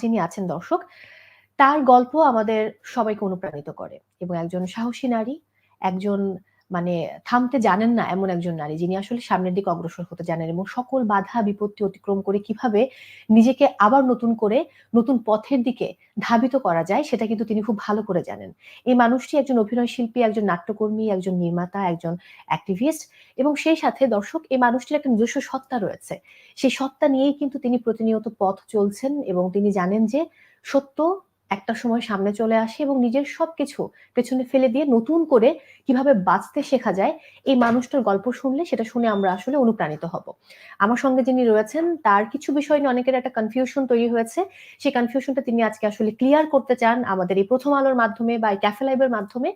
যিনি আছেন দর্শক তার গল্প আমাদের সবাইকে অনুপ্রাণিত করে। এবং একজন সাহসী নারী একজন মানে থামতে জানেন না এমন একজন নারী যিনি আসলে সামনের দিকে অগ্রসর হতে জানেন এবং সকল বাধা, বিপত্তি অতিক্রম করে কীভাবে নিজেকে আবার নতুন করে নতুন পথের দিকে ধাবিত করা যায় সেটা কিন্তু তিনি খুব ভালো করে জানেন। এই মানুষটি একজন অভিনয় শিল্পী, একজন নাট্যকর্মী, একজন নির্মাতা, একজন অ্যাক্টিভিস্ট এবং সেই সাথে দর্শক, এই মানুষটির একটা নিজস্ব সত্তা রয়েছে। সেই সত্তা নিয়েই কিন্তু তিনি প্রতিনিয়ত পথ চলছেন এবং তিনি জানেন যে সত্য একটা সময় সামনে চলে আসে এবং নিজের সবকিছু পেছনে ফেলে দিয়ে নতুন করে কীভাবে বাঁচতে শেখা যায়, এই মানুষটার গল্প শুনলে সেটা শুনে আমরা আসলে অনুপ্রাণিত হব। আমার সঙ্গে যিনি রয়েছেন, তার কিছু বিষয় নিয়ে অনেকের একটা কনফিউশন তৈরি হয়েছে। সেই কনফিউশনটা তিনি আজকে আসলে ক্লিয়ার করতে চান আমাদের এই প্রথম আলোর মাধ্যমে বা এই ক্যাফে লাইভের মাধ্যমে।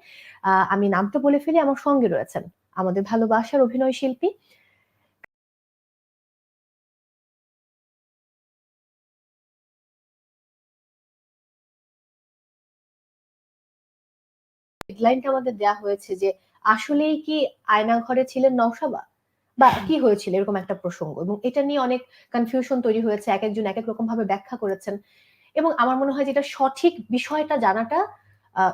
আমি নামটা বলে ফেলি, আমার সঙ্গে রয়েছেন আমাদের ভালোবাসার অভিনয় শিল্পী হেডলাইনটা আমাদের দেয়া হয়েছে যে আসলেই কি আয়না ঘরে ছিলেন নওশাবা? বা কি হয়েছিল? এরকম একটা প্রসঙ্গ। এবং এটা নিয়ে অনেক কনফিউশন তৈরি হয়েছে এক একজন এক এক রকম ভাবে ব্যাখ্যা করেছেন। এবং আমার মনে হয় যেটা সঠিক বিষয়টা জানাটা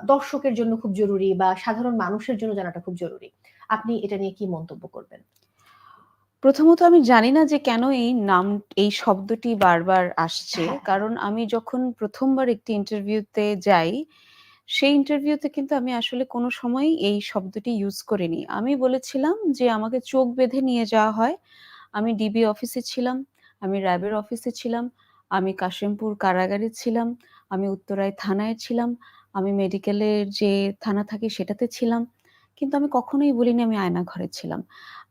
দর্শকের জন্য খুব জরুরি বা সাধারণ মানুষের জন্য জানাটা খুব জরুরি। আপনি এটা নিয়ে কি মন্তব্য করবেন? প্রথমত আমি জানি না যে কেন এই নাম এই শব্দটি বারবার আসছে। হ্যাঁ। কারণ আমি যখন প্রথমবার একটি ইন্টারভিউতে যাই সেই ইন্টারভিউতে কিন্তু আমি আসলে কোনো সময়ই এই শব্দটি ইউজ করিনি। আমি বলেছিলাম যে আমাকে চোখ বেঁধে নিয়ে যাওয়া হয়। আমি ডিবি অফিসে ছিলাম, আমি র্যাবের অফিসে ছিলাম, আমি কাশিমপুর কারাগারে ছিলাম, আমি উত্তরায় থানায় ছিলাম, আমি মেডিকেলের যে থানা থাকে সেটাতে ছিলাম। কিন্তু আমি কখনোই বলিনি আমি আয়না ঘরে ছিলাম।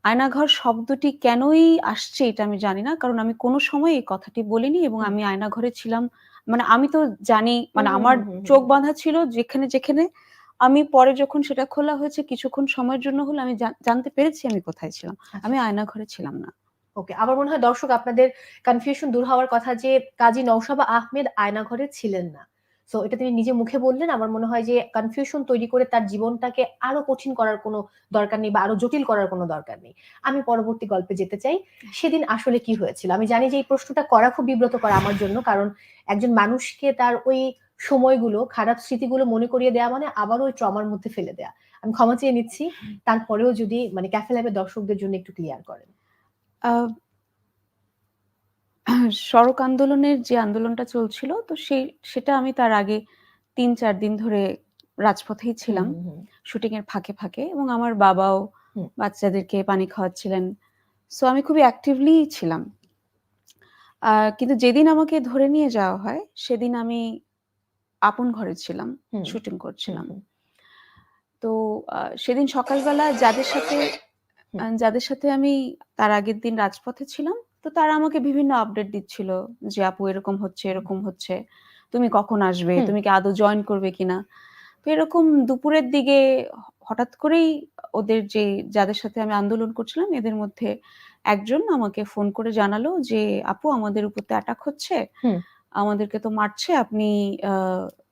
আয়নাঘর শব্দটি কেনই আসছে এটা আমি জানি না, কারণ আমি কোনো সময় এই কথাটি বলিনি এবং আমি আয়না ঘরে ছিলাম মানে আমি তো জানি মানে আমার চোখ বাঁধা ছিল যেখানে যেখানে। আমি পরে যখন সেটা খোলা হয়েছে কিছুক্ষণ সময়ের জন্য হলো আমি জানতে পেরেছি আমি কোথায় ছিলাম। আচ্ছা। আমি আয়না ঘরে ছিলাম না। ওকে আমার মনে হয় দর্শক আপনাদের কনফিউশন দূর হওয়ার কথা যে কাজী নৌশাবা আহমেদ আয়না ঘরে ছিলেন না। সো এটা তিনি নিজে মুখে বললেন। আমার মনে হয় যে কনফিউশন তৈরি করে তার জীবনটাকে আরও কঠিন করার কোনো দরকার নেই বা আরও জটিল করার কোনো দরকার নেই। আমি পরবর্তী গল্পে যেতে চাই। সেদিন আসলে কি হয়েছিল? আমি জানি যে এই প্রশ্নটা করা খুব বিব্রত করা আমার জন্য কারণ একজন মানুষকে তার ওই সময়গুলো খারাপ স্মৃতিগুলো মনে করিয়ে দেওয়া মানে আবারও ওই ট্রমার মধ্যে ফেলে দেয়া। আমি ক্ষমা চেয়ে নিচ্ছি। তারপরেও যদি মানে ক্যাফে ল্যাবের দর্শকদের জন্য একটু ক্লিয়ার করেন। সড়ক আন্দোলনের যে আন্দোলনটা চলছিল তো সেই সেটা আমি তার আগে তিন চার দিন ধরে রাজপথেই ছিলাম। শুটিং এর ফাঁকে ফাঁকে এবং আমার বাবাও বাচ্চাদেরকে পানি খাওয়াচ্ছিলেন। সো আমি খুবই অ্যাক্টিভলি ছিলাম। কিন্তু যেদিন আমাকে ধরে নিয়ে যাওয়া হয় সেদিন আমি আপন ঘরে ছিলাম শুটিং করছিলাম। তো সেদিন সকালবেলা যাদের সাথে যাদের সাথে আমি তার আগের দিন রাজপথে ছিলাম তো তারা আমাকে বিভিন্ন আপডেট দিচ্ছিল যে আপু এরকম হচ্ছে এরকম হচ্ছে। তুমি কখন আসবে? তুমি কি আদৌ জয়েন করবে কিনা? তো এরকম দুপুরের দিকে হঠাৎ করেই ওদের যে যাদের সাথে আমি আন্দোলন করছিলাম এদের মধ্যে একজন আমাকে ফোন করে জানালো যে আপু আমাদের উপর তো অ্যাটাক হচ্ছে। আমাদেরকে তো মারছে। আপনি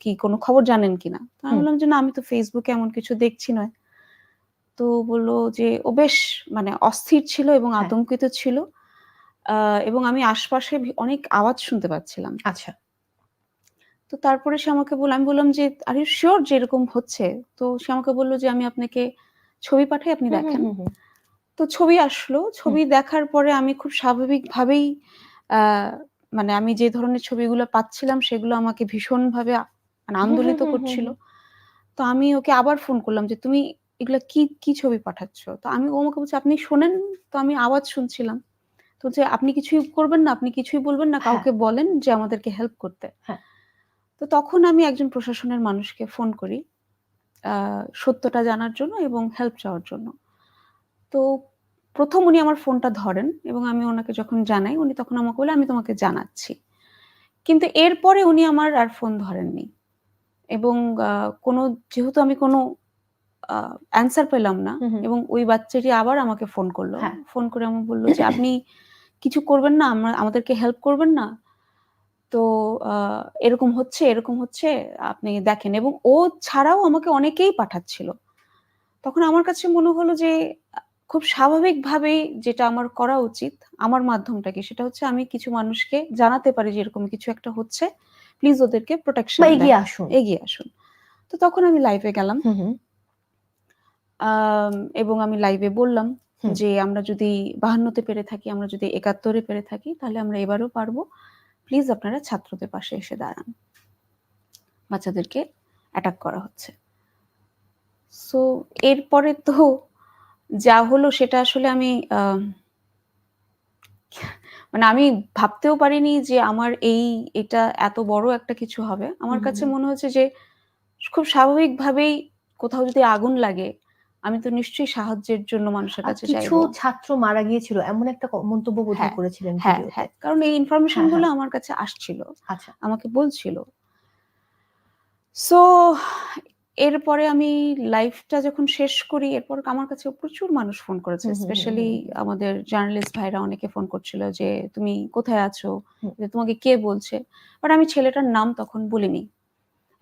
কি কোনো খবর জানেন কিনা? তো আমি বললাম যে না আমি তো ফেসবুকে এমন কিছু দেখছি নয়। তো বলল যে ও বেশ মানে অস্থির ছিল এবং হ্যাঁ। আতঙ্কিত ছিল। এবং আমি আশপাশে অনেক আওয়াজ শুনতে পাচ্ছিলাম। আচ্ছা। তো তারপরে সে আমাকে বলল আমি বললাম যে আর ইউ শিওর যে এরকম হচ্ছে? তো সে আমাকে বলল যে আমি আপনাকে ছবি পাঠাই আপনি দেখেন। তো ছবি আসলো। ছবি দেখার পরে আমি খুব স্বাভাবিক স্বাভাবিকভাবেই মানে আমি যে ধরনের ছবিগুলো পাচ্ছিলাম সেগুলো আমাকে ভীষণভাবে মানে আন্দোলিত করছিল। তো আমি ওকে আবার ফোন করলাম যে তুমি এগুলো কি কি ছবি পাঠাচ্ছ? তো আমি ও আমাকে বলছি আপনি শোনেন? তো আমি আওয়াজ শুনছিলাম। তো যে আপনি কিছুই করবেন না আপনি কিছুই বলবেন না হ্যাঁ। কাউকে বলেন যে আমাদেরকে হেল্প করতে। হ্যাঁ। তো তখন আমি একজন প্রশাসনের মানুষকে ফোন করি সত্যটা জানার জন্য এবং হেল্প চাওয়ার জন্য। তো প্রথম উনি আমার ফোনটা ধরেন এবং আমি ওনাকে যখন জানাই উনি তখন আমাকে বলে আমি তোমাকে জানাচ্ছি। কিন্তু এরপরে উনি আমার আর ফোন ধরেননি। এবং কোনো যেহেতু আমি কোনো অ্যান্সার পেলাম না এবং ওই বাচ্চাটি আবার আমাকে ফোন করল। ফোন করে আমাকে বলল যে আপনি কিছু করবেন না আমরা আমাদেরকে হেল্প করবেন না। তো এরকম হচ্ছে এরকম হচ্ছে আপনি দেখেন। এবং ও ছাড়াও আমাকে অনেকেই পাঠাচ্ছিল। তখন আমার কাছে মনে হলো যে খুব স্বাভাবিকভাবেই যেটা আমার করা উচিত আমার মাধ্যমটা কি সেটা হচ্ছে আমি কিছু মানুষকে জানাতে পারি যে এরকম কিছু একটা হচ্ছে। প্লিজ ওদেরকে প্রোটেকশন এগিয়ে আসুন। এগিয়ে আসুন। তো তখন আমি লাইভে গেলাম। এবং আমি লাইভে বললাম হুম। যে আমরা যদি বাহান্নতে পেরে থাকি আমরা যদি একাত্তরে পেরে থাকি তাহলে আমরা এবারও পারব প্লিজ আপনারা ছাত্রদের পাশে এসে দাঁড়ান বাচ্চাদেরকে অ্যাটাক করা হচ্ছে সো এরপরে তো যা হলো সেটা আসলে আমি মানে আমি ভাবতেও পারিনি যে আমার এই এটা এত বড় একটা কিছু হবে আমার কাছে হুম। মনে হচ্ছে যে খুব স্বাভাবিকভাবেই কোথাও যদি আগুন লাগে আমি তো নিশ্চয়ই সাহায্যের জন্য মানুষের কাছে কিছু ছাত্র মারা গিয়েছিল এমন একটা মন্তব্য বোধহয় হ্যাঁ, করেছিলেন হ্যাঁ হ্যাঁ কারণ এই ইনফরমেশন হ্যাঁ, গুলো হ্যাঁ। আমার কাছে আসছিল আচ্ছা। আমাকে বলছিল। সো এরপরে আমি লাইফটা যখন শেষ করি এরপর আমার কাছে প্রচুর মানুষ ফোন করেছে স্পেশালি। আমাদের জার্নালিস্ট ভাইরা অনেকে ফোন করছিল যে তুমি কোথায় আছো? যে তোমাকে কে বলছে? বাট আমি ছেলেটার নাম তখন বলিনি।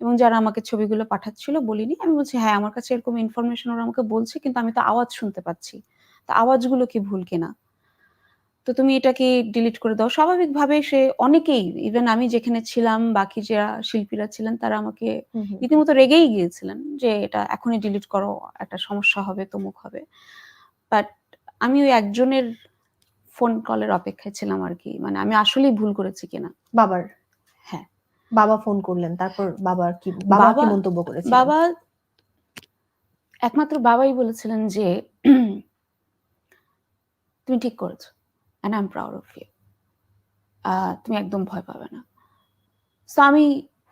এবং যারা আমাকে ছবিগুলো পাঠাচ্ছিল বলিনি আমি বলছি হ্যাঁ আমার কাছে এরকম ইনফরমেশন ওরা আমাকে বলছে কিন্তু আমি তো আওয়াজ শুনতে পাচ্ছি। তা আওয়াজগুলো কি ভুল কিনা? তো তুমি এটাকে ডিলিট করে দাও। স্বাভাবিকভাবে সে অনেকেই ইভেন আমি যেখানে ছিলাম বাকি যারা শিল্পীরা ছিলেন তারা আমাকে। রীতিমতো রেগেই গিয়েছিলেন যে এটা এখনই ডিলিট করো একটা সমস্যা হবে তমুক হবে। বাট আমি ওই একজনের ফোন কলের অপেক্ষায় ছিলাম আর কি। মানে আমি আসলেই ভুল করেছি কিনা। বাবার? বাবা ফোন করলেন তারপর বাবার কি বাবা কি মন্তব্য করেছিলেন? বাবা একমাত্র বাবাই বলেছিলেন যে তুমি ঠিক করেছ and I am proud of you তুমি একদম ভয় পাবে না। সো আমি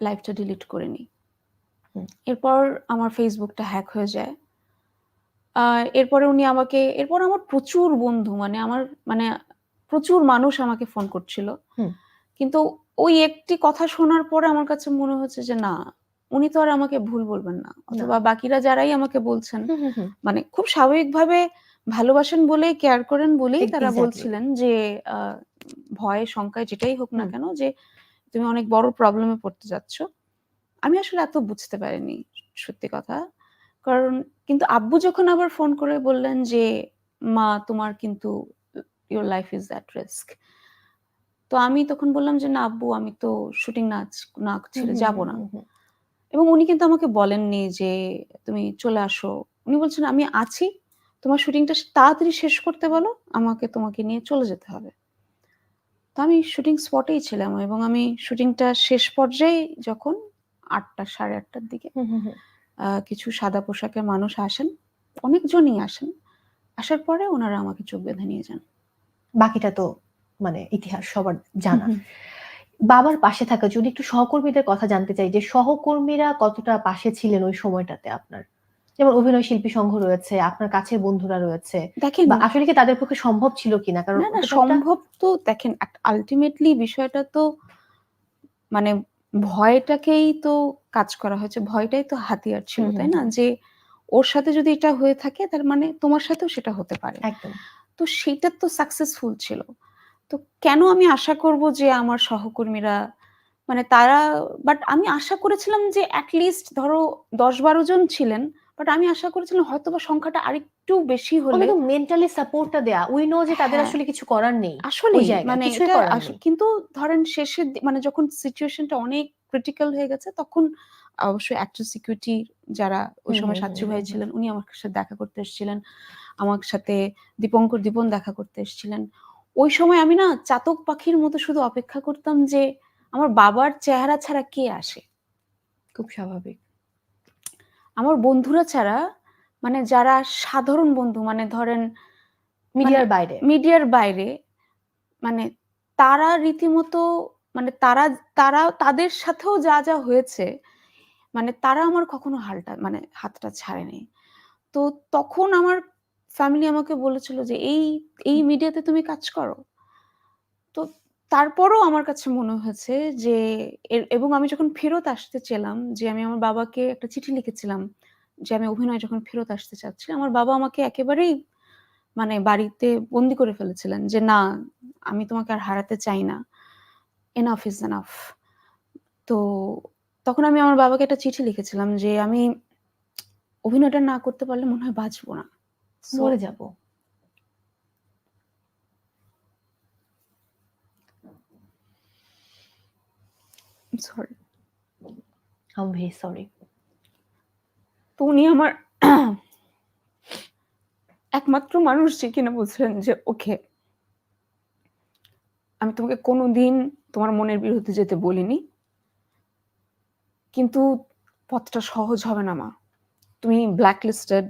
লাইভটা ডিলিট করে নিই। এরপর আমার ফেসবুকটা হ্যাক হয়ে যায়। এরপরে উনি আমাকে এরপর আমার প্রচুর বন্ধু মানে আমার মানে প্রচুর মানুষ আমাকে ফোন করছিল। কিন্তু ওই একটি কথা শোনার পরে আমার কাছে মনে হচ্ছে যে না উনি তো আর আমাকে ভুল বলবেন না। অথবা বাকিরা যারাই আমাকে বলছেন। মানে খুব স্বাভাবিকভাবে ভালোবাসেন বলেই কেয়ার করেন বলেই তারা বলছিলেন যে ভয় শঙ্কায় যেটাই হোক না কেন যে তুমি অনেক বড় প্রবলেমে পড়তে যাচ্ছ। আমি আসলে এত বুঝতে পারিনি সত্যি কথা। কারণ কিন্তু আব্বু যখন আবার ফোন করে বললেন যে মা তোমার কিন্তু your life is that risk তো আমি তখন বললাম যে না আব্বু আমি তো শুটিং নাচ না ছেড়ে যাব না। এবং উনি কিন্তু আমাকে বলেননি যে তুমি চলে আসো। উনি বলছেন আমি আছি তোমার শুটিংটা তাড়াতাড়ি শেষ করতে বলো আমাকে তোমাকে নিয়ে চলে যেতে হবে। তো আমি শুটিং স্পটেই ছিলাম এবং আমি শুটিংটা শেষ পর্যায়ে যখন আটটা সাড়ে আটটার দিকে কিছু সাদা পোশাকের মানুষ আসেন অনেকজনই আসেন। আসার পরে ওনারা আমাকে চোখ বেঁধে নিয়ে যান। বাকিটা তো মানে ইতিহাস সবার জানা। বাবার পাশে থাকা যদি একটু সহকর্মীদের কথা জানতে চাই যে সহকর্মীরা কতটা পাশে ছিলেন ওই সময়টাতে আপনার? যেমন অভিনয় শিল্পী সংঘ রয়েছে আপনার কাছের বন্ধুরা রয়েছে দেখেন আসলে কি তাদের পক্ষে সম্ভব ছিল কিনা? কারণ সম্ভব তো দেখেন আলটিমেটলি বিষয়টা তো মানে ভয়টাকেই তো কাজ করা হয়েছে ভয়টাই তো হাতিয়ার ছিল তাই না? যে ওর সাথে যদি এটা হয়ে থাকে তার মানে তোমার সাথেও সেটা হতে পারে। একদম। তো সেটা তো সাকসেসফুল ছিল। তো কেন আমি আশা করব যে আমার সহকর্মীরা মানে তারা বাট আমি আশা করেছিলাম যে অ্যাটলিস্ট ধরো দশ বারো জন ছিলেন বাট আমি আশা করেছিলাম হয়তো বা সংখ্যাটা আরেকটু বেশি হলে মেন্টালি সাপোর্টটা দেয়া উই নো যে তাদের হ্যাঁ। আসলে কিছু করার নেই আসলে মানে। কিন্তু ধরেন শেষের মানে যখন সিচুয়েশনটা অনেক ক্রিটিক্যাল হয়ে গেছে তখন অবশ্যই অ্যাক্টর সিকিউরিটি যারা ওই সময় সাচ্চু ভাই ছিলেন উনি আমার সাথে দেখা করতে এসেছিলেন আমার সাথে দীপঙ্কর দীপন দেখা করতে এসেছিলেন ওই সময় আমি না চাতক পাখির মতো শুধু অপেক্ষা করতাম যে আমার বাবার চেহারা ছাড়া কে আসে। খুব স্বাভাবিক। আমার বন্ধুরা ছাড়া মানে যারা সাধারণ বন্ধু মানে ধরেন মিডিয়ার বাইরে। মিডিয়ার বাইরে মানে তারা রীতিমতো মানে তারা তারা তাদের সাথেও যা যা হয়েছে মানে তারা আমার কখনো হালটা মানে হাতটা ছাড়েনি। তো তখন আমার ফ্যামিলি আমাকে বলেছিল যে এই এই মিডিয়াতে তুমি কাজ করো। তো তারপরও আমার কাছে মনে হয়েছে যে এবং আমি যখন ফেরত আসতে চেলাম যে আমি আমার বাবাকে একটা চিঠি লিখেছিলাম যে আমি অভিনয় যখন ফেরত আসতে চাচ্ছি আমার বাবা আমাকে একেবারেই মানে বাড়িতে বন্দি করে ফেলেছিলেন যে না আমি তোমাকে আর হারাতে চাই না। এনাফ ইজ এনাফ তো তখন আমি আমার বাবাকে একটা চিঠি লিখেছিলাম যে আমি অভিনয়টা না করতে পারলে মনে হয় বাঁচবো না। মরে যাব। সরি আই ভেরি সরি তো উনি আমার একমাত্র মানুষ যে কিনা বলছিলেন যে ওকে আমি তোমাকে কোনোদিন তোমার মনের বিরুদ্ধে যেতে বলিনি কিন্তু পথটা সহজ হবে না মা। তুমি ব্ল্যাকলিস্টেড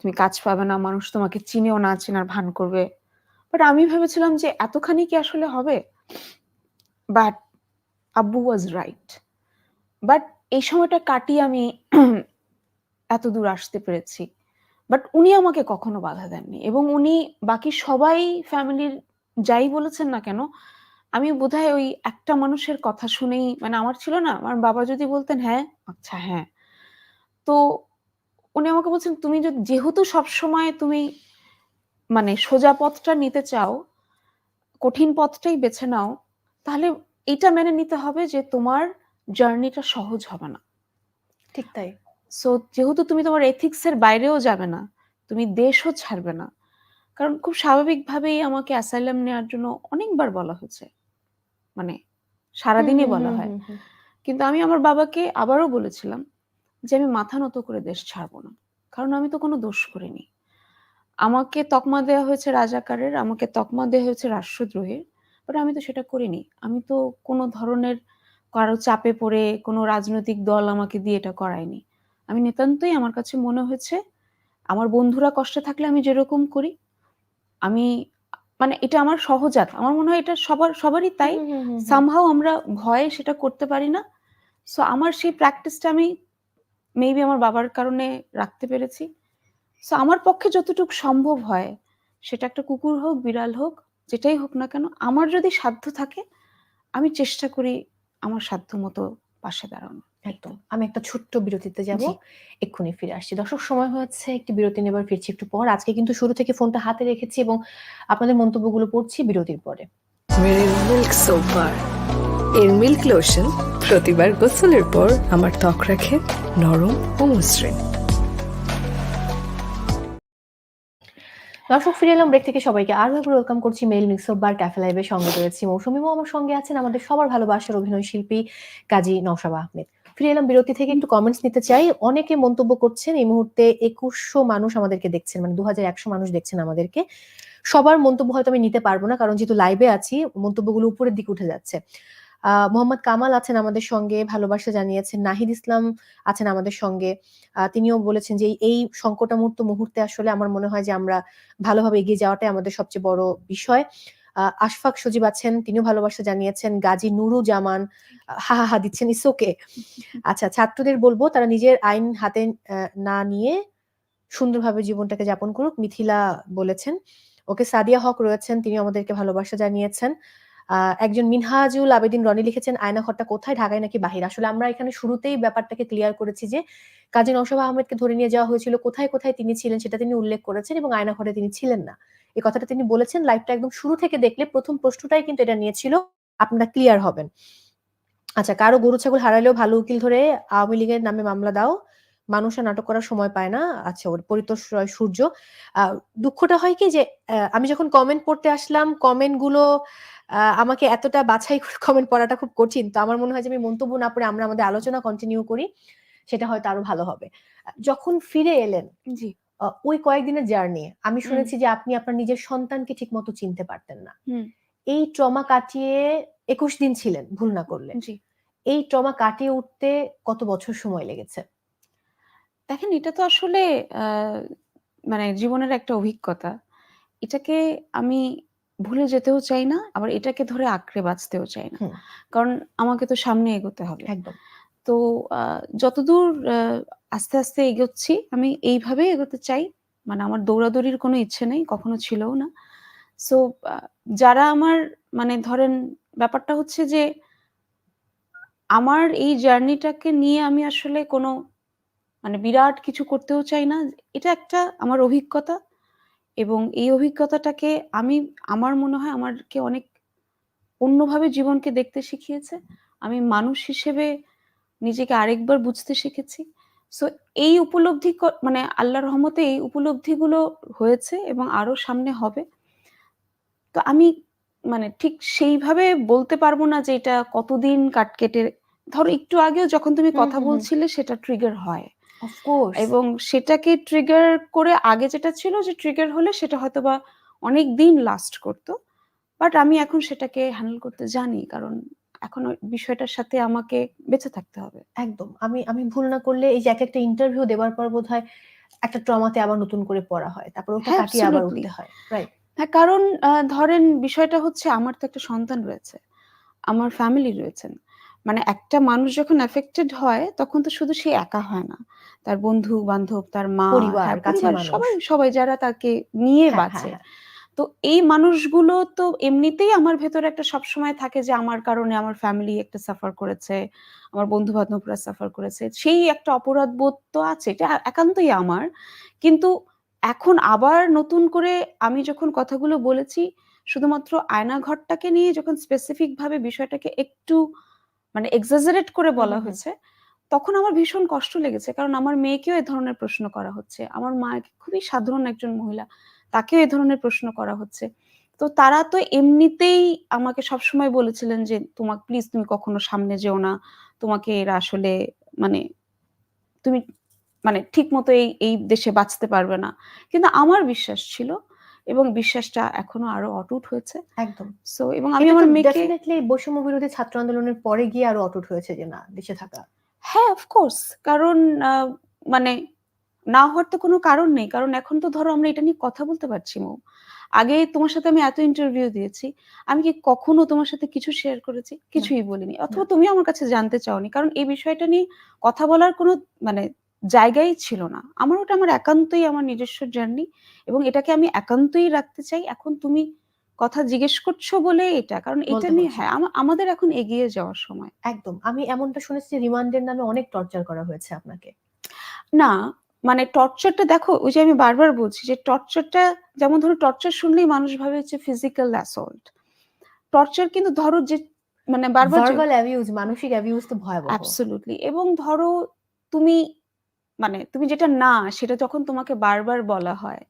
তুমি কাজ পাবে না, মানুষ তোমাকে চিনেও না, চেনার ভান করবে। বাট আমি ভেবেছিলাম যে এতখানি কি আসলে হবে? বাট আব্বু ওয়াজ রাইট বাট এই সময়টা কাটিয়ে আমি এত দূর আসতে পেরেছি। বাট উনি আমাকে কখনো বাধা দেননি এবং উনি বাকি সবাই ফ্যামিলির যাই বলেছেন না কেন, আমি বোধহয় ওই একটা মানুষের কথা শুনেই মানে আমার ছিল না, আমার বাবা যদি বলতেন হ্যাঁ আচ্ছা হ্যাঁ। তো উনি আমাকে বলছেন তুমি যদি যেহেতু সবসময় তুমি মানে সোজা পথটা নিতে চাও কঠিন পথটাই বেছে নাও তাহলে এটা মেনে নিতে হবে যে তোমার জার্নিটা সহজ হবে না। ঠিক তাই। সো যেহেতু তুমি তোমার এথিক্স এর বাইরেও যাবে না তুমি দেশও ছাড়বে না কারণ খুব স্বাভাবিকভাবেই আমাকে অ্যাসাইলাম নেওয়ার জন্য অনেকবার বলা হয়েছে। মানে সারাদিনই বলা হয়। কিন্তু আমি আমার বাবাকে আবারও বলেছিলাম যে আমি মাথা নত করে দেশ ছাড়বো না। কারণ আমি তো কোনো দোষ করিনি। আমাকে তকমা দেওয়া হয়েছে রাজাকারের আমাকে তকমা দেওয়া হয়েছে রাষ্ট্রদ্রোহের বাট আমি তো সেটা করিনি। আমি তো কোনো ধরনের কারও চাপে পড়ে কোনো রাজনৈতিক দল আমাকে দিয়ে এটা করায়নি। আমি নিতান্তই আমার কাছে মনে হয়েছে আমার বন্ধুরা কষ্টে থাকলে আমি যেরকম করি আমি মানে এটা আমার সহজাত। আমার মনে হয় এটা সবার সবারই তাই। সামহাও আমরা ভয়ে সেটা করতে পারি না। সো আমার সেই প্র্যাকটিসটা আমি মেবি আমার বাবার কারণে রাখতে পেরেছি। সো আমার পক্ষে যতটুকু সম্ভব হয় সেটা একটা কুকুর হোক বিড়াল হোক যেটাই হোক না কেন আমার যদি সাধ্য থাকে আমি চেষ্টা করি আমার সাধ্য মতো পাশে দাঁড়ানো একদম। আমি একটা ছোট্ট বিরতিতে যাব। এক্ষুনি ফিরে আসছি। দর্শক সময় হচ্ছে একটি বিরতি নেবার ফিরছি একটু পর। আজকে কিন্তু শুরু থেকে ফোনটা হাতে রেখেছি এবং আপনাদের মন্তব্যগুলো পড়ছি বিরতির পরে। মেরিল মিল্ক সোপ বার এর মিল্ক লোশন প্রতিবার গোসলের পর আমার ত্বক রাখে নরম ও মসৃণ। দর্শক, ফিরে এলাম ব্রেক থেকে সবাইকে। আরও একবার ওয়েলকাম করছি male mix of bar cafe লাইভের সঙ্গে রয়েছি মৌসুমীও আমার সঙ্গে আছেন আমাদের সবার ভালোবাসার অভিনয় শিল্পী কাজী নওশাবা আহমেদ। ফিরে এলাম বিরতি থেকে, একটু কমেন্টস নিতে চাই। অনেকে মন্তব্য করছেন, এই মুহূর্তে একুশশো মানুষ আমাদেরকে দেখছেন মানে দু হাজার একশো মানুষ দেখছেন আমাদেরকে। সবার মন্তব্য হয়তো আমি নিতে পারব না, কারণ যেহেতু লাইভে আছি, মন্তব্যগুলো উপরের দিকে উঠে যাচ্ছে। মোহাম্মদ কামাল আছেন আমাদের সঙ্গে, ভালোবাসা জানিয়েছেন। নাহিদ ইসলাম আছেন আমাদের সঙ্গে। তিনিও বলেছেন যে এই- সংকটামুক্ত মুহূর্তে আসলে আমার মনে হয় যে আমরা ভালোভাবে এগিয়ে যাওয়াটাই আমাদের সবচেয়ে বড় বিষয়। আশফাক সজীব আছেন, তিনিও ভালোবাসা জানিয়েছেন। গাজী নুরু জামান হা হা দিচ্ছেন ইস ওকে আচ্ছা ছাত্রদের বলব, তারা নিজের আইন হাতে না নিয়ে সুন্দরভাবে জীবনটাকে যাপন করুক, মিথিলা বলেছেন। ওকে সাদিয়া হক রয়েছেন, তিনি আমাদেরকে ভালোবাসা জানিয়েছেন। একজন মিনহাজুল আবেদিন রনি লিখেছেন আয়নাঘরটা কোথায়, ঢাকায় নাকি বাহির? আসলে আমরা এখানে শুরুতেই ব্যাপারটাকে ক্লিয়ার করেছি যে, কাজী নৌশাবা আহমেদকে ধরে নিয়ে যাওয়া হয়েছিল, কোথায় কোথায় তিনি ছিলেন সেটা তিনি উল্লেখ করেছেন এবং আয়নাঘরে তিনি ছিলেন না। এই কথাটা তিনি বলেছেন লাইভটা একদম শুরু থেকে দেখলে প্রথম প্রশ্নটাই কিন্তু এটা নিয়েছিল, আপনারা ক্লিয়ার হবেন। আচ্ছা কারও গরু ছাগল হারালেও ভালো উকিল ধরে আওয়ামী লীগের নামে মামলা দাও। মানুষ আর নাটক করার সময় পায় না। আচ্ছা ওর পরিতোষ সূর্য। দুঃখটা হয় কি যে আমি যখন কমেন্ট পড়তে আসলাম কমেন্টগুলো আমাকে এতটা বাছাই করে কমেন্ট পড়াটা খুব কঠিন। তো আমার মনে হয় যে আমি মন্তব্য না পড়ে আমরা আমাদের আলোচনা কন্টিনিউ করি সেটা হয়তো আরও ভালো হবে। যখন ফিরে এলেন জি। ওই কয়েকদিনের জার্নি আমি শুনেছি যে আপনি আপনার নিজের সন্তানকে ঠিক মতো চিনতে পারতেন না। এই ট্রমা কাটিয়ে একুশ দিন ছিলেন ভুল না করলে। জি। এই ট্রমা কাটিয়ে উঠতে কত বছর সময় লেগেছে? দেখেন এটা তো আসলে আহ, মানে জীবনের একটা অভিজ্ঞতা। এটাকে আমি ভুলে যেতেও চাই না আবার এটাকে ধরে আঁকড়ে বাঁচতেও চাই না। হুম। কারণ আমাকে তো সামনে এগোতে হবে। একদম। তো যতদূর আস্তে আস্তে এগোচ্ছি আমি এইভাবেই এগোতে চাই। মানে আমার দৌড়াদৌড়ির কোনো ইচ্ছে নেই কখনো ছিলও না। সো যারা আমার মানে ধরেন ব্যাপারটা হচ্ছে যে আমার এই জার্নিটাকে নিয়ে আমি আসলে কোনো মানে বিরাট কিছু করতেও চাই না। এটা একটা আমার অভিজ্ঞতা এবং এই অভিজ্ঞতাটাকে আমি আমার মনে হয় আমাকে অনেক অন্যভাবে জীবনকে দেখতে শিখিয়েছে। আমি মানুষ হিসেবে নিজেকে আরেকবার বুঝতে শিখেছি। সো এই উপলব্ধি মানে আল্লাহর রহমতে এই উপলব্ধিগুলো হয়েছে এবং আরও সামনে হবে। তো আমি মানে ঠিক সেইভাবে বলতে পারব না যে এটা কতদিন কাট কেটে ধরো একটু আগেও যখন তুমি কথা। বলছিলে সেটা ট্রিগার হয়। অফকোর্স এবং সেটাকে ট্রিগার করে আগে যেটা ছিল যে ট্রিগার হলে সেটা হয়তো বা অনেক দিন লাস্ট করতো। বাট আমি এখন সেটাকে হ্যান্ডেল করতে জানি কারণ এখন বিষয়টার সাথে আমাকে বেঁচে থাকতে হবে। একদম। আমি আমি ভুল না করলে এই যে এক একটা ইন্টারভিউ দেওয়ার পর বোধহয় একটা ট্রমাতে আবার নতুন করে পড়া হয়। তারপর ওটা হ্যাঁ, কাটিয়ে আবার. উঠতে হয়। রাইট হ্যাঁ কারণ ধরেন বিষয়টা হচ্ছে আমার তো একটা সন্তান রয়েছে আমার ফ্যামিলি রয়েছেন। মানে একটা মানুষ যখন এফেক্টেড হয় তখন তো শুধু সে একা হয় না। তার বন্ধু বান্ধব তার মা হ্যাঁ। সবাই সবাই যারা তাকে নিয়ে হ্যাঁ, বাঁচে হ্যাঁ, তো এই মানুষগুলো তো এমনিতেই আমার ভেতরে একটা সবসময় থাকে যে আমার কারণে আমার ফ্যামিলি একটা সাফার করেছে আমার বন্ধু বান্ধবরা সাফার করেছে সেই একটা অপরাধ বোধ তো আছে এটা একান্তই আমার কিন্তু এখন আবার নতুন করে আমি যখন কথাগুলো বলেছি শুধুমাত্র আয়না ঘরটাকে নিয়ে যখন স্পেসিফিক ভাবে বিষয়টাকে একটু মানে এক্সাজারেট করে বলা। হয়েছে তখন আমার ভীষণ কষ্ট লেগেছে। কারণ আমার মেয়েকেও এ ধরনের প্রশ্ন করা হচ্ছে। আমার মা খুবই সাধারণ একজন মহিলা তাকেও এ ধরনের প্রশ্ন করা হচ্ছে। তো তারা তো এমনিতেই আমাকে সবসময় বলেছিলেন যে তোমাকে প্লিজ তুমি কখনো সামনে যেও না। তোমাকে এরা আসলে মানে তুমি মানে ঠিক মতো এই এই দেশে বাঁচতে পারবে না। কিন্তু আমার বিশ্বাস ছিল এবং বিশ্বাসটা এখনও আরও অটুট হয়েছে। একদম। সো এবং আমি আমার মেয়েকে ডেফিনেটলি বৈষম্য বিরোধী ছাত্র আন্দোলনের পরে গিয়ে আরও অটুট হয়েছে যে না দেশে থাকা হ্যাঁ অফকোর্স কারণ মানে না হওয়ার তো কোনো কারণ নেই। কারণ এখন তো ধরো আমরা এটা নিয়ে কথা বলতে পারছি মৌ। আগে তোমার সাথে আমি এত ইন্টারভিউ দিয়েছি আমি কি কখনো তোমার সাথে কিছু শেয়ার করেছি? কিছুই বলিনি। অথবা তুমি আমার কাছে জানতে চাওনি। কারণ এই বিষয়টা নিয়ে কথা বলার কোনো মানে জায়গাই ছিল না। আমার ওটা আমার একান্তই আমার নিজস্ব জার্নি এবং এটাকে আমি একান্তই রাখতে চাই। এখন তুমি কথা জিজ্ঞেস করছ বলে এটা? কারণ এটা নিয়ে হ্যাঁ আমাদের এখন এগিয়ে যাওয়ার সময়। একদম। আমি এমনটা শুনেছি রিমান্ডের নামে অনেক টর্চার করা হয়েছে আপনাকে। না মানে টর্চারটা দেখো ওই যে আমি বারবার বলছি যে টর্চারটা যেমন ধরো টর্চার শুনলেই মানুষ ভাবে হচ্ছে ফিজিক্যাল অ্যাসল্ট টর্চার কিন্তু ধরো যে মানে বারবার ভার্বাল অ্যাবিউজ মানসিক অ্যাবিউজ তো ভয়াবহ। অ্যাবসলিউটলি এবং ধরো তুমি মানে তুমি যেটা না সেটা যখন তোমাকে বারবার বলা হয়।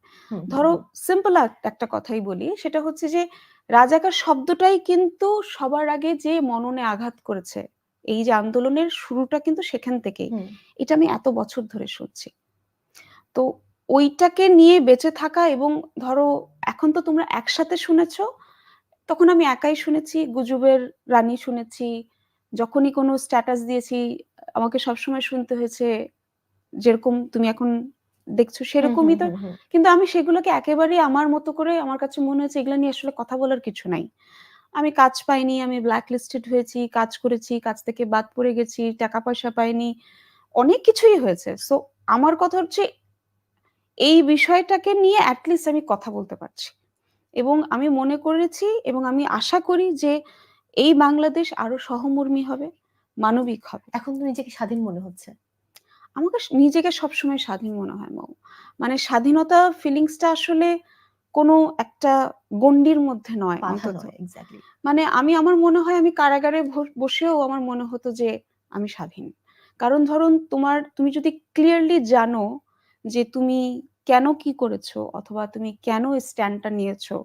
ধরো সিম্পল একটা কথাই বলি সেটা হচ্ছে যে রাজাকার শব্দটাই কিন্তু সবার আগে যে মননে আঘাত করেছে এই যে আন্দোলনের শুরুটা কিন্তু সেখান থেকেই। এটা আমি এত বছর ধরে শুনছি। তো ওইটাকে নিয়ে বেঁচে থাকা এবং ধরো এখন তো তোমরা একসাথে শুনেছো তখন আমি একাই শুনেছি গুজবের রানী শুনেছি যখনই কোনো স্ট্যাটাস দিয়েছি আমাকে সবসময় শুনতে হয়েছে যেরকম তুমি এখন দেখছ সেরকমই তো। কিন্তু আমি সেগুলোকে একেবারেই আমার মতো করে আমার কাছে মনে হয়েছে এগুলো নিয়ে আসলে কথা বলার কিছু নাই। আমি কাজ পাইনি আমি ব্ল্যাক লিস্টেড হয়েছি কাজ করেছি কাজ থেকে বাদ পড়ে গেছি টাকা পয়সা পাইনি অনেক কিছুই হয়েছে। সো আমার কথা হচ্ছে এই বিষয়টাকে নিয়ে অ্যাটলিস্ট আমি কথা বলতে পারছি। এবং আমি মনে করেছি এবং আমি আশা করি যে এই বাংলাদেশ আরও সহমর্মী হবে মানবিক হবে। এখন তো নিজেকে স্বাধীন মনে হচ্ছে। আমাকে নিজেকে সবসময় স্বাধীন মনে হয় মৌ। মানে স্বাধীনতা ফিলিংসটা আসলে কোনো একটা গণ্ডির মধ্যে নয় অন্তত। মানে আমি আমার মনে হয় আমি কারাগারে বসেও আমার মনে হতো যে আমি স্বাধীন। কারণ ধরুন তোমার তুমি যদি ক্লিয়ারলি জানো যে তুমি কেন কি করেছ অথবা তুমি কেন স্ট্যান্ডটা নিয়েছো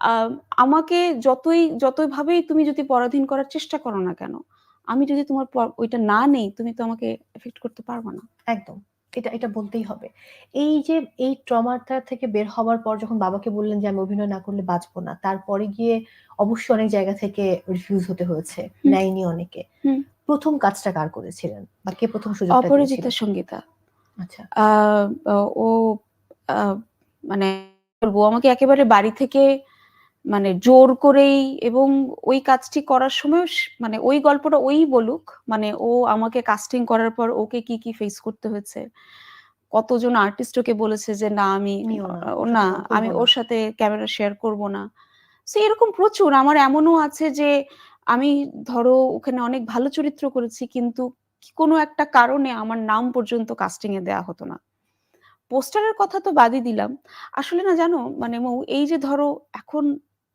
আম, আমাকে যতই যতই ভাবেই তুমি যদি পরাধীন করার চেষ্টা করো না কেন আমি যদি তোমার ওইটা না নেই তুমি তো আমাকে এফেক্ট করতে পারবে না। একদম। এটা এটা বলতেই হবে। এই যে এই ট্রমাটা থেকে বের হওয়ার পর যখন বাবাকে বললেন যে আমি অভিনয় না করলে বাঁচবো না তারপরে গিয়ে অবশ্যই অনেক জায়গা থেকে রিফিউজ হতে হয়েছে নেয়নি অনেকে। প্রথম কাজটা কার করেছিলেন? বা কে প্রথম সুযোগটা অপরাজিতা সঙ্গীতা। আচ্ছা। ও মানে বলব আমাকে একেবারে বাড়ি থেকে মানে জোর করেই এবং ওই কাজটি করার সময় মানে ওই গল্পটা ওই বলুক মানে ও আমাকে কাস্টিং করার পর ওকে কি কি ফেস করতে হয়েছে। কতজন আর্টিস্ট ওকে বলেছে যে না আমি না, আমি ওর সাথে ক্যামেরা শেয়ার করব না। সো এরকম প্রচুর। আমার এমনও আছে যে আমি ধরো ওখানে অনেক ভালো চরিত্র করেছি কিন্তু কোনো একটা কারণে আমার নাম পর্যন্ত কাস্টিং এ দেওয়া হতো না। পোস্টারের কথা তো বাদই দিলাম। আসলে না জানো মানে মৌ এই যে ধরো এখন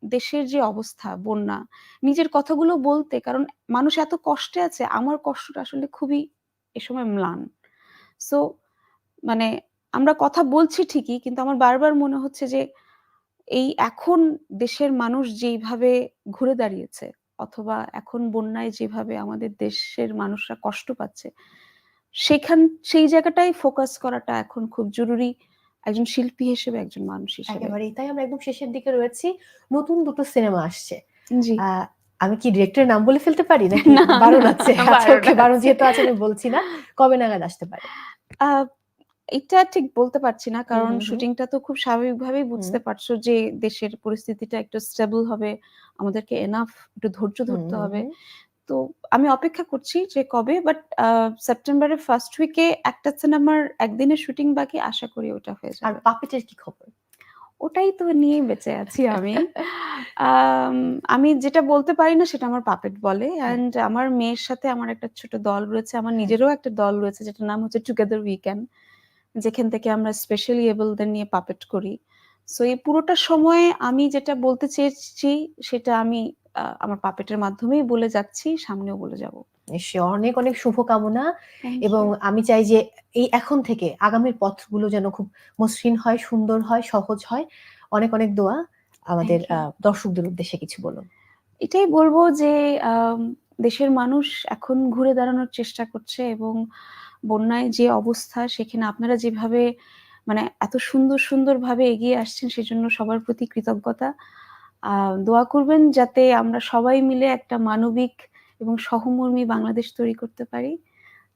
দেশের যে অবস্থা, বন্যা, নিজের কথাগুলো বলতে, কারণ মানুষ এত কষ্টে আছে, আমার কষ্টটা আসলে খুবই এ সময় ম্লান। সো মানে আমরা কথা বলছি ঠিকই, কিন্তু আমার বারবার মনে হচ্ছে যে এই এখন দেশের মানুষ যেইভাবে ঘুরে দাঁড়িয়েছে, অথবা এখন বন্যায় যেভাবে আমাদের দেশের মানুষরা কষ্ট পাচ্ছে, সেখান, সেই জায়গাটাই ফোকাস করাটা এখন খুব জরুরি। একজন শিল্পী হিসেবে একজন মানুষ হিসেবে। একেবারেই তাই আমরা একদম শেষের দিকে রয়েছি। নতুন দুটো সিনেমা আসছে। জি। আমি কি ডিরেক্টরের নাম বলে ফেলতে পারি নাকি? না, বারণ আছে আচ্ছা বারণ ওকে বারণ আছে। যেহেতু আছে আমি বলছি না। কবে নাগাদ আসতে পারে? আহ, এটা ঠিক বলতে পারছি না কারণ। শুটিংটা তো খুব স্বাভাবিকভাবেই বুঝতে পারছ যে দেশের পরিস্থিতিটা একটু স্টেবল হবে। আমাদেরকে এনাফ একটু ধৈর্য ধরতে হবে। তো আমি অপেক্ষা করছি যে কবে বাট সেপ্টেম্বরের ফার্স্ট উইকে একটা সিনেমার একদিনের শুটিং বাকি আশা করি ওটা হয়ে আর যাবে। পাপেটের কি খবর? ওটাই তো নিয়ে বেঁচে আছি আমি। আম, যেটা বলতে পারি না সেটা আমার পাপেট বলে। অ্যান্ড আমার মেয়ের সাথে আমার একটা ছোট দল রয়েছে আমার নিজেরও একটা দল রয়েছে যেটার নাম হচ্ছে টুগেদার উইকেন্ড যেখান থেকে আমরা স্পেশালি এবলদের নিয়ে পাপেট করি। সো এই পুরোটা সময়ে আমি যেটা বলতে চেয়েছি সেটা আমি আমার পাপেটের মাধ্যমেই বলে যাচ্ছি সামনেও বলে যাব। নিশ্চয়ই। অনেক অনেক শুভকামনা এবং আমি চাই যে এই এখন থেকে আগামীর পথগুলো যেন খুব মসৃণ হয় সুন্দর হয় সহজ হয়। অনেক অনেক দোয়া আমাদের আহ, দর্শকদের উদ্দেশ্যে কিছু বলুন। এটাই বলব যে দেশের মানুষ এখন ঘুরে দাঁড়ানোর চেষ্টা করছে এবং বন্যায় যে অবস্থা সেখানে আপনারা যেভাবে মানে এত সুন্দর সুন্দর ভাবে এগিয়ে আসছেন সেজন্য সবার প্রতি কৃতজ্ঞতা। দোয়া করবেন যাতে আমরা সবাই মিলে একটা মানবিক এবং সহমর্মী বাংলাদেশ তৈরি করতে পারি।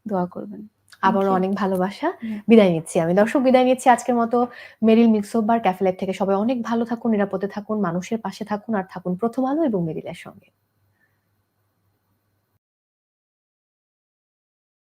দোয়া করবেন। আবার অনেক ভালোবাসা। বিদায় নিচ্ছি আমি। দর্শক বিদায় নিচ্ছি আজকের মতো মেরিল মিক্সোবার ক্যাফে লাইফ থেকে। সবাই অনেক ভালো থাকুন নিরাপদে থাকুন মানুষের পাশে থাকুন আর থাকুন প্রথম আলো এবং মেরিলের সঙ্গে।